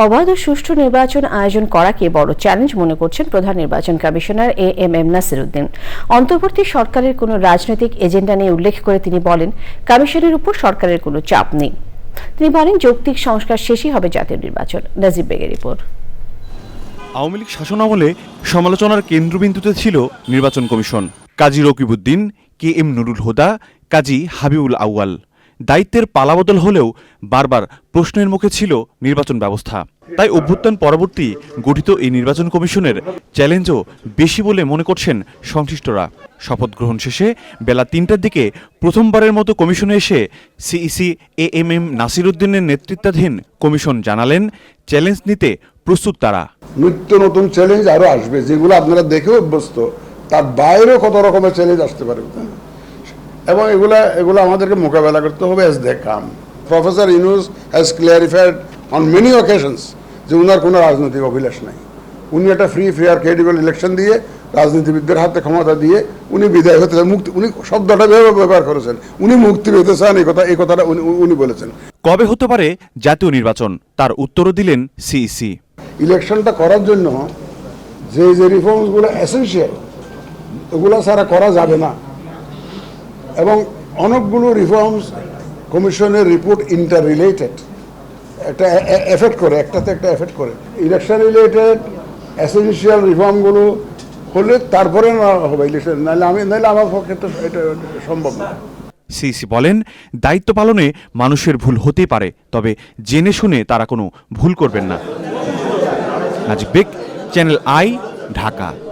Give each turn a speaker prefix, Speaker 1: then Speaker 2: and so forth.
Speaker 1: অবাধ ও সুষ্ঠু নির্বাচন আয়োজন করাকে বড় চ্যালেঞ্জ মনে করছেন প্রধান নির্বাচন commissioner A M M Nasiruddin. অন্তর্বর্তী সরকারের কোনো রাজনৈতিক এজেন্ডা নিয়ে উল্লেখ করে তিনি বলেন, কমিশনের উপর সরকারের কোনো চাপ নেই। তিনি বলেন, যৌক্তিক সংস্কার শেষই হবে জাতীয় নির্বাচন। নাজিব বেগের রিপোর্ট।
Speaker 2: আওয়ামী লীগ শাসনামলে সমালোচনার কেন্দ্রবিন্দুতে ছিল নির্বাচন commission. Kazi Rakibuddin, K M Nurul Huda, Kazi Habibul Awal. দায়িত্বের পালাবদল হলেও বারবার প্রশ্নের মুখে ছিল নির্বাচন ব্যবস্থা। তাই অভ্যুত্থান পরবর্তী গঠিত এই নির্বাচন কমিশনের চ্যালেঞ্জও বেশি বলে মনে করছেন সংশ্লিষ্টরা। শপথ গ্রহণ শেষে বেলা তিনটার দিকে প্রথমবারের মতো কমিশনে এসে সিইসি এ এম এম নাসিরুদ্দিনের নেতৃত্বাধীন কমিশন জানালেন, চ্যালেঞ্জ নিতে প্রস্তুত তারা।
Speaker 3: নিত্য নতুন চ্যালেঞ্জ আরও আসবে, যেগুলো আপনারা দেখে অভ্যস্ত। তার বাইরেও কত রকমের চ্যালেঞ্জ আসতে পারে। এবং এগুলা এগুলো আমাদেরকে মোকাবেলা করতে হবে as the cum professor Yunus has clarified on many occasions যে উনার কোনো রাজনৈতিক অভিলাষ নাই। উনি একটা ফ্রি ফেয়ার ক্রেডিবল ইলেকশন দিয়ে রাজনীতিবিদদের হাতে ক্ষমতা দিয়ে উনি বিদায় হতে চান। মুক্তি উনি শব্দটা ব্যবহার করেছেন। উনি মুক্তি পেতে চান এই কথা এই কথাটা উনি বলেছেন।
Speaker 2: কবে হতে পারে জাতীয় নির্বাচন? তার উত্তরও দিলেন সিইসি
Speaker 3: ইলেকশনটা করার জন্য যে যে রিফর্মসগুলো এসেন্সিয়াল ওগুলো ছাড়া করা যাবে না। এবং অনেকগুলো রিফর্মস কমিশনের রিপোর্ট ইন্টার রিলেটেড একটা এফেক্ট করে, একটাতে একটা এফেক্ট করে। ইলেকশন রিলেটেড এসেন্সিয়াল রিফর্মগুলো হলে তারপরে হবে ইলেকশন নাহলে আমি নাহলে আমার পক্ষে তো এটা সম্ভব না।
Speaker 2: সিইসি বলেন, দায়িত্ব পালনে মানুষের ভুল হতে পারে, তবে জেনে শুনে তারা কোনো ভুল করবেন না। Najib Beg, channel I, Dhaka.